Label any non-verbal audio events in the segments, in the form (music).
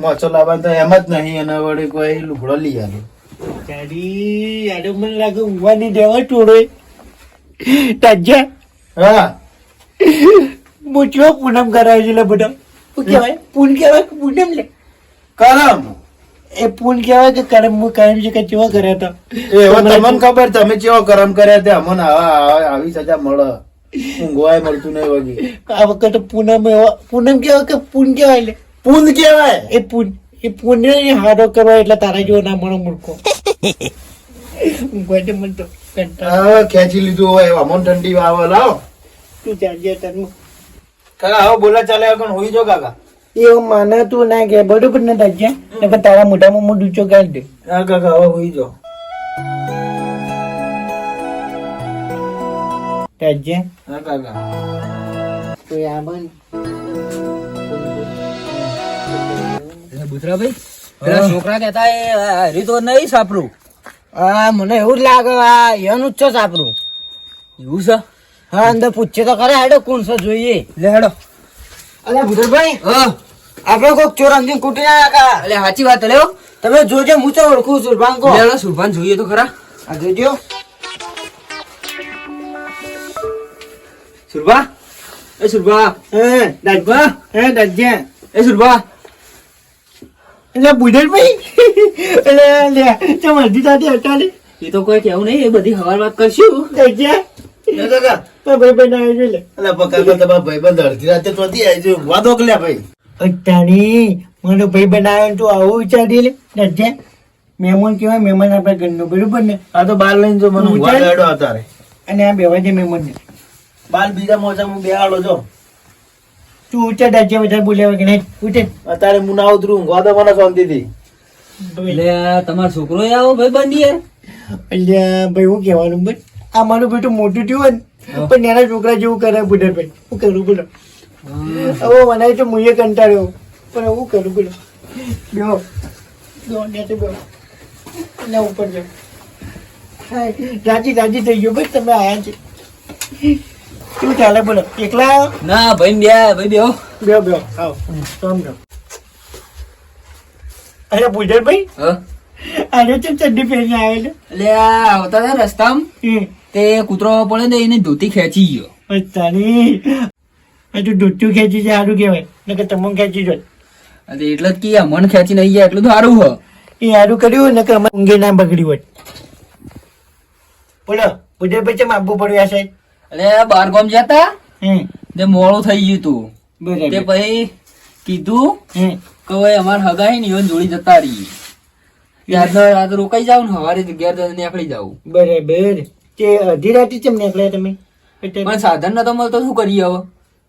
મોચો લાવવાનું તો એમ જ નહીં એના વડે કોઈ લુગડો લઈ આલો. તારી યાર મને લાગે ઊંઘવાની દેવા ટોળે. તાજા. હા. મોચો પૂનમ કરાવે છે લે બધા? શું કહેવાય પૂન કહેવાય કે પૂનમ લે? કરમ. એ પૂન કહેવાય કે કરમ? હું કરમ છે કે કેવા કર્યા હતા એ તમને ખબર તમે ચેવો કરમ કર્યા હતા અમને આવા સજા મળે. ઊંઘવાય મળતું નહીં વગી. આ વખતે પૂનમ એવા પૂનમ કહેવાય કે પૂન કહેવાય લે? પૂન કેવાય એ પૂન એ ને હારો કરવા એટલે તારા જેવો ના મળો મૂર્ખો. (laughs) ગોડે મન તો કંટાળો ખેંચી લીધું હોય અમોન ઠંડી વાવે લાવ. તું ચાલજે તન કાકા હવે બોલા ચાલે આગળ હોઈ જો કાકા? એવું માને તું ના કે બરોબર ને દાજે ને પણ તારા મોઢામાં મોઢું ચો કાઢ દે. હા કાકા હવે હોઈ જો. તાજ્યા હા કાકા. તો આ બન ભૂતરાભાઈ પેલા છોકરા કહેતા એ હરી તો નહીં સાપરું હા મને એવું જ લાગે આ એનું જ છે સાપરું એવું છે? હા અંદર પૂછે તો ખરા હેડો કોણ છે જોઈએ. લે હેડો. અરે ભૂતરભાઈ હા. આપણે કોઈક ચોર અંજીન કૂટી ના નાખા. એટલે સાચી વાત લ્યો તમે જોજો હું તો ઓળખું સુરભાન કો હેડો સુરભાન જોઈએ તો ખરા. આ જોજો. સુરભા? એ સુરભા. હે દાદભા? હે દાદજે. એ સુરભા. એટલે ભૂતરભાઈ એટલે લે તમે અડધી તાતી હતા એ તો કોઈ કેવું નહીં એ બધી હવાર વાત કરશું. ભાઈ ભાઈ ભાઈ. ભાઈ મહેમાન કેવાય મહેમાન આપણા ઘરનો બરોબર ને? આ તો બાર લઈને જો મને અત્યારે. અને આ બેવા છે મહેમાન ને બાર બીજા મોજા હું બેહાડો છો તું ઊંચા દાજ્યા વધારે બોલ્યા કે નહીં ઉઠે. અત્યારે હું ના ઉતરું ઊંઘવા દો મને શાંતિથી એટલે આ તમારો છોકરો આવો ભાઈ બંધ યાર? એટલે ભાઈ હું કહેવાનું બસ આ મારું બેટું મોટું થયું હોય ને પણ નાના છોકરા જેવું કરે બુઢાભાઈ હું કરું બોલો. હવે મને તો મુએ કંટાળ્યો પણ હું કરું બોલો. બેહો બેહો ના ઉપર જાઓ રાજી રાજી થઈ ગયો બસ તમે આયા છે. શું ચાલે બોલો? એકલા? ના ભાઈ બે ભાઈ બેહો બે આવ. તમ બે અરે પૂજન ભાઈ આજે તો ચડ્ડી પહેરીને આવેલો એટલે? આવતા હતા રસ્તામાં તે કૂતરો પડે ને એને ધોતી ખેંચી ગયો. તારી. હજુ દૂધતું ખેંચી છે સારું કહેવાય. નકર તમને ખેંચી જાય. અરે એટલે જ કે મન ખેંચી નહીં ગયા એટલું તો સારું હ. એ સારું કર્યું નકર અમારે ઊંઘે ના બગડ્યું હોય. બોલો પૂજા પછી માગવું પડ્યું આ સાહેબ એટલે બાર ગામ જતા? તે મોડું થઈ ગયું તું. તે પછી કીધું કે હવે અમાર હગાઈ ને યોન જોડી જતા રહી યાદ રાત રોકાઈ જાવ ને સવારે અગિયાર દસ નીકળી જાવ બરાબર. તે અઢી રાતે ચમ નીકળ્યા તમે? પણ સાધન નતો મળતો શું કરીએ હવે?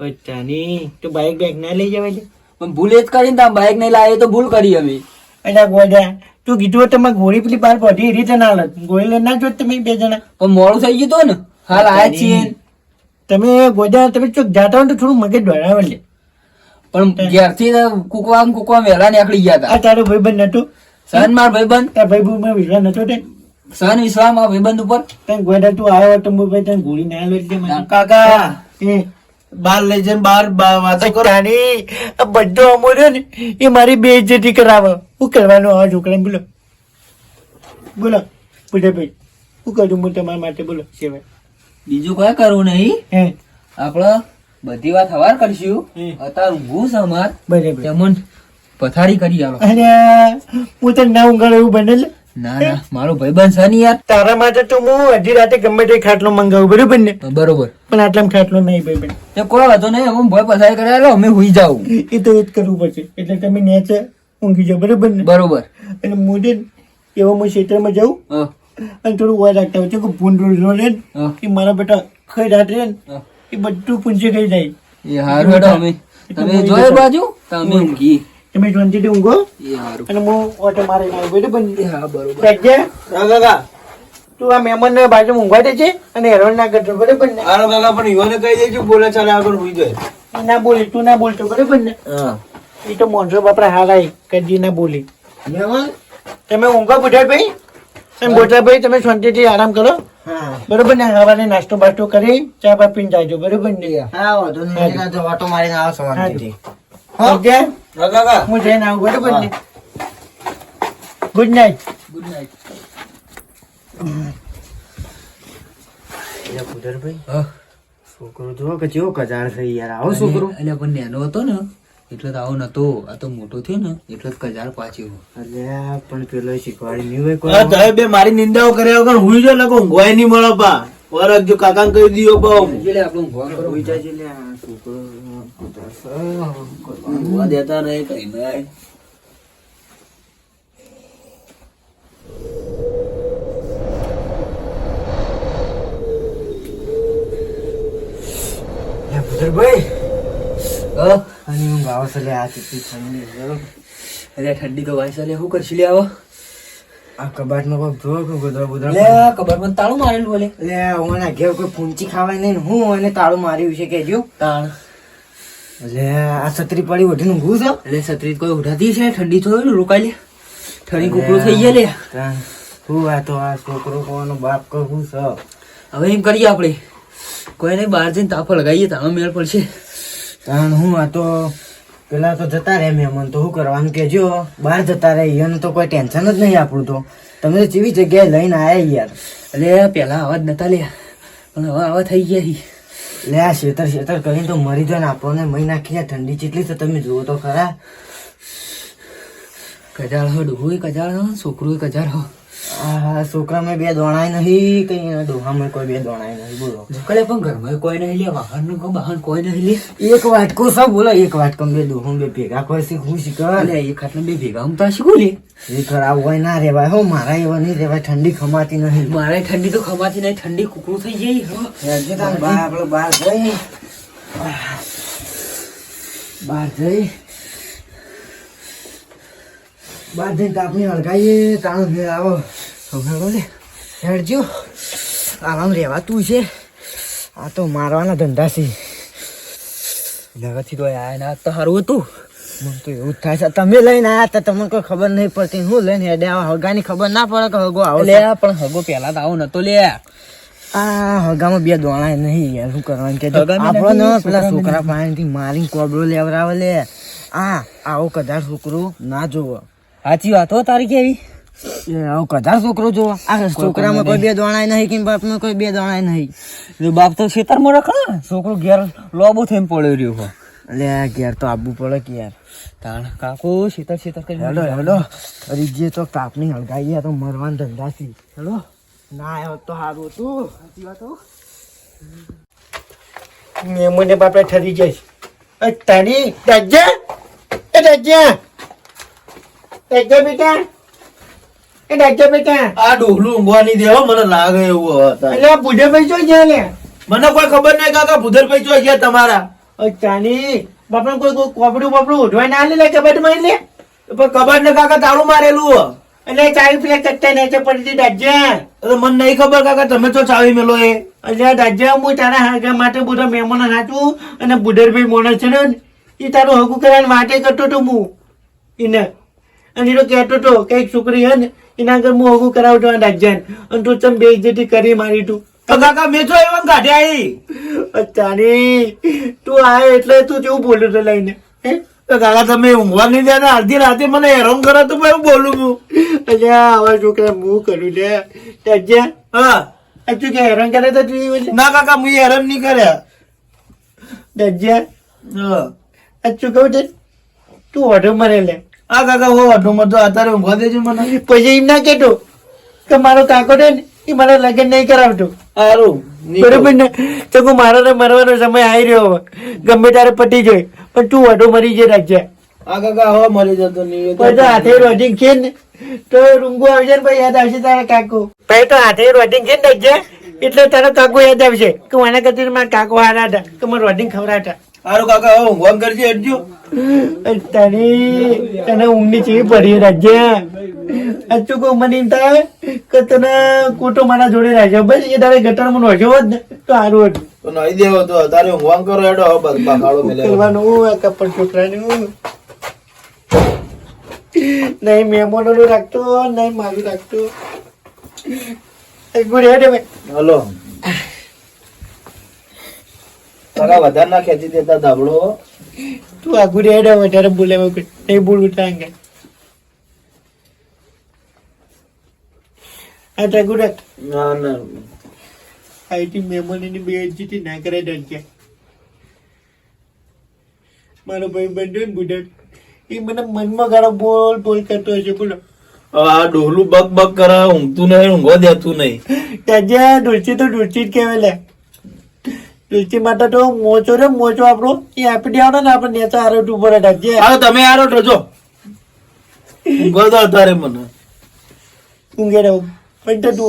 પચાની તો બાઈક બાઈક ના લઈ જવાય છે પણ ભૂલ એ જ કરીને તમે બાઇક નહીં લાવે તો ભૂલ કરી અમે. એટલે ગોડા તું કીધું તમે ગોળી પેલી બાર પડી રીતે ના લગ ગોળી લઈને ના જોત તમે બે જણા. પણ મોડું થઈ ગયું હતું ને. હાલ આ છીએ. તમે ગોજા તમે ચોક જાતા હોય ને તો થોડું મગજ દોડાવે લે. પણ જ્યારથી કુકવા કુકવા વહેલા નીકળી ગયા આ હતા તારો ભાઈબંધ નતો? સન માર ભાઈબંધ. તાર ભાઈબંધ વિશ્વાસ નતો તે સન વિશ્વાસમાં ભાઈબંધ ઉપર. તને ગોડા તું આવ્યો તો હું ભાઈ તને ગોળી ના લે એટલે મને. કાકા. એ બાર લઈ જઈને બાર બા- વાતો કરો. રાણી આ બધો અમોર્યો ને એ મારી બે ઇજ્જતી કરાવે. શું કરવાનું આ છોકરાને બોલો. બોલો પૂજા ભાઈ શું કરું હું તમારા માટે? બોલો સેવા. બીજું કઈ કરવું નહીં. હે. આપડે બધી વાત હવાર કરશું. અત્યારે ઊંઘું છે અમાર બરાબર. પથારી કરી આવો અરે હું તો ના ઊંઘાડો એવું બને છે ના ના મારો ભાઈબંધ છે ને યાર. તારા માટે તો હું અડધી રાતે ગમે તે ખાટલો મંગાવું બરોબર ને? બરોબર. પણ આટલામાં ખાટલો નહીં ભાઈ બેન તે કોઈ વાંધો નહીં અમે ભય પથારી કરી આલો અમે હુઈ જાવ એ તો એ જ કરવું પડશે. એટલે તમે નેચે ઊંઘી જાઓ બરોબર ને? બરોબર. અને મોદી એવા હું ક્ષેત્રમાં જાઉં અને થોડું વાર રાખતા હોય છે કે ભૂંડ લે કે મારા બેટા ખાઈ રાત્રે એ બધું પૂંજી ખાઈ જાય. એ હારું બેટા અમે. તમે જોય બાજુ? તમે. ઊંઘી. તમે શાંતિથી ઊંઘો. એ હારું. અને હું ઓટો મારીને આવું બરોબર ને હા બરોબર. હા કાકા. તું આ મહેમાન ને બાજુ ઊંઘવા દે છે અને હેરાન ના કરતો બરોબર ને? આરો કાકા પણ યુવાને કહી દેજો બોલે ચાલે આગળ હોઈ જાય. ના બોલી તું ના બોલતો બરોબર ને? હા. એ તો મોનસો બાપરા હાલાય કદી ના બોલી. તમે ઊંઘો બુઢાભાઈ? અને બોટાભાઈ તમે શાંતિથી આરામ કરો. બરોબર ને સવારે નાસ્તો બાસ્તો કરી ચા પા પીને જાજો બરોબર ને? હા વાંધો નહીં એકાદ મારીને આવો શાંતિથી. ઓકે? હું જઈને આવું બરોબર ને? Good night good night Bhudarbhai છોકરો જો કે જેવો કજાર થઈ યાર. આવો છોકરો. એટલે પણ નેનો હતો ને. એટલે તો આવો નતો આ તો મોટો થયો ને એટલે જ કજાર પાછો અલ્યા પણ પેલો શીખવાડી નહીં હોય કોઈ તમે બે મારી નિંદાઓ કર્યા વગર હુઈ જો લગો ઊંઘવાય નહીં મળો પા વરક જો કાકા કહી દીયો બહુ એટલે આપણો ભોગ કરો હોઈ જાય લે આ છોકરો ઊંઘવા દેતા રહે કઈ નહીં ભાઈ હા? અને હું ગાવ છે આ ચીટી ઠંડી અરે ઠંડી તો ભાઈ સલે શું કરશી? લે આવો. આ કબાટમાં કોઈ જો કે ગોદરા બોદરા લે કબાટમાં તાળું મારેલું બોલે. લે ઓના ઘેર કોઈ પૂંચી ખાવાય નહીં હું અને તાળું માર્યું છે કેજો. તાણ. લે આ છત્રી પડી ઓઢીને ઊંઘું છે એટલે છત્રી કોઈ ઉઠાતી છે ઠંડી થયો રોકાઈ લે. ઠંડી કુકડું થઈ ગયા લે. તાન હું આ તો આ છોકરો કોનો બાપ કહું છે? હવે એમ કરીએ આપણે. કોઈ નહીં બહાર જઈને તાપો લગાવીએ તાણો મેળ પડશે. તાન હું આ તો પેલા તો જતા રહે મહેમાન તો શું કરવાનું કે જો બહાર જતા રહે એનું તો કોઈ ટેન્શન જ નહીં આપણું તો. તમે તો જેવી જગ્યાએ લઈને આવ્યા યાર. એટલે પેલા આવા જ નતા લે પણ હવે આવા થઈ ગયા. લે આ શેતર શેતર કરીને તો મરી જાય ને આપણને મહી નાખી જાય. ઠંડી ચીટલી છે તમે જુઓ તો ખરા. કજાળ હો ડોહું કજાળ હો છોકરું કજાળ હો. આ છોકરામાં બે દોણાય નહીં કઈ દોહા ડોહામાં કોઈ બે દોણાય નહીં બોલો. કલે પણ ઘરમાં કોઈ નહીં લે વાહનનું બહાર કોઈ નહીં લે. એક વાટકો સબ બોલો એક વાટકો બે દોહું બે ભેગા કરશે હું શીખવા એક હાથ બે ભેગા હું તો શીખું લે એ ખરાબ હોય ના રેવાય હો મારા એવા નહીં રેવાય ઠંડી ખમાતી નહીં. મારે ઠંડી તો ખમાતી નહીં ઠંડી કુકડું થઈ જાય હો. બહાર આપણે બહાર જઈ બહાર જઈ બહાર જઈને તાપની હળગાઈએ તાણ આવો. લે. હેડજો. આરામ રહેવાતું છે. આ તો મારવાના ધંધા છે. નગરથી તો આયા ના તો સારું હતું. મને તો એવું જ થાય છે. તમે લઈને આવ્યા હતા તમને કોઈ ખબર નહીં પડતી. હું લઈને હેડે આવા હગાની ખબર ના પડે કે હગો આવો લે પણ હગો પહેલા તો આવો નતો લે. આ હગામાં બે દોણા નહીં યાર શું કરવાનું? કે આપણો પેલા છોકરા પાણીથી મારીને કોબડો લેવડાવે લે. આ આવો કદાચ છોકરો ના જોવો. સાચી વાત હો તારી કેવી કદાચ છોકરો જોવો. આ છોકરામાં કોઈ બે દોણાય નહીં કે બાપમાં કોઈ બે દોણાય નહીં. બાપ તો ખેતરમાં રખડા. છોકરો ઘેર લોબો થઈને પડ્યો રહ્યો હો. એટલે ઘેર તો આવવું પડે કે યાર. તાણ કાકો શીતળ શીતળ કરી હેલો હેડો રીજે તો કાપની હળગાઈએ આ તો મરવાન ધંધા છે હેલો. ના આવ્યો તો સારું હતું. સાચી વાત મેમોને બાપડે ઠરી જઈશ તારી એ દાજ્યા દાજ્યા બેટા એ દાજ્યા બેટા આ ડોહલું ઊંઘવા દેવો મને લાગે એવું હવે એટલે આ બુઢે ભાઈ જો મને કોઈ ખબર નહીં કાકા ભૂદરભાઈ જો ગયા તમારા. તાની બાપડે કોઈ કોઈ કોપડું બોપડું ઉઠવાય ના લે કબાટમાં લે? પણ કબાટ ને કાકા તાળું મારેલું એટલે ચાવી પેલા ચટ્ટા નીચે પડી દાજ્યા એટલે મને નહીં ખબર કાકા તમે તો ચાવી મેલો એ. અલ્યા દાજ્યા હું તારા હાગા માટે બધા મહેમાનો હાચું અને બુઢરભાઈ મોણસ છે ને એ તારું હગું કરવાની માટે કરતો તો હું. એને અને એ કહેતો તો કે એક છોકરી હે ને એના આગળ હું હગું કરાવતો દાજ્યાને અને તું ચમ બે ઇજ્જતી કરી મારી તું? તો કાકા મેં તો એવા કાઢ્યા અચ્છા અચાની તું આય એટલે તું કેવું બોલ્યો તો લઈને? હે? તો કાકા તમે ઊંઘવા નહીં દેતા? અડધી રાતે મને હેરાન કરો તો હું બોલું હું અલ્યા આવા છોકરા હું કરું લે દાજ્યા હા. તું કે હેરાન કરે તો તું ના કાકા હું હેરાન નહીં કર્યા દાજ્યા હા. અચ્છું કહું છે? તું ઓઢો મરે લે. હા કાકા હો અઢોમાં મતો અત્યારે ઊંઘવા દેજો મને. પછી એમ ના કેતો કે મારો કાકો છે ને એ મારા લગ્ન નહીં કરાવતો. સારું બરોબર ને? તો હું મારો ને મરવાનો સમય આવી રહ્યો હવે. ગમે ત્યારે પટી જાય પણ તું વડો મરી જાય રાખજે. આ કાકા હો મરી જતો નહીં પછી હાથે રોટિંગ છે ને તો રૂંગો આવશે ને પછી યાદ આવશે તારા કાકો. પછી તો હાથે રોટિંગ છે ને રાખજે એટલે તારો કાકો યાદ આવશે કે મને કદી મારા કાકો હારા હતા કે મારે રોટિંગ ખવડાવતા. સારું કાકા હો ઊંઘવામ કરજે હટજો. તને તને ઊંઘની ચેવી પડી રાજ્ય અચ્છું કહું મને એમ થાય કે તને કોટો મારા જોડે રાખ્યો બસ એ તારે ગટરમાં નોખ્યો હોત જ તો સારું હતું. તો નહીં દેવો તો અત્યારે ઊંઘવામ કરો હેડો હવે બસ બાકાળો મેલે. કરવાનું હું આ કપડ છોકરાનું નહીં મહેમાનો રાખતો નહીં મારું રાખતો. ગુડ હેડ હવે હલો. કાકા વધારે ના ખેંચી દેતા ધાબળો તું આગું રેડ વધારે બોલે નહીં બોલવું તાંગે આ ના ના. આઈટી ના કરે ડરકે મારો ભાઈ બંધો ને બુડર એ મને મનમાં ગાળો બોલ બોલ કરતો હશે બોલો. આ ડોલું બક બક કરે ઊંઘતું નહીં ઊંઘવા દેતું નહીં. ત્યાં ડોલચી તો ડોલચી જ કહેવાય લે માતા માટે તો મોચો રે મોચો આપણો. એ આપી દેવાનો ને આપણે નેતા આરોટ ઉપર રાખજે. હા તમે આરોટ રજો. ગોદો તારે મને. ઊંઘે રહું. પણ તો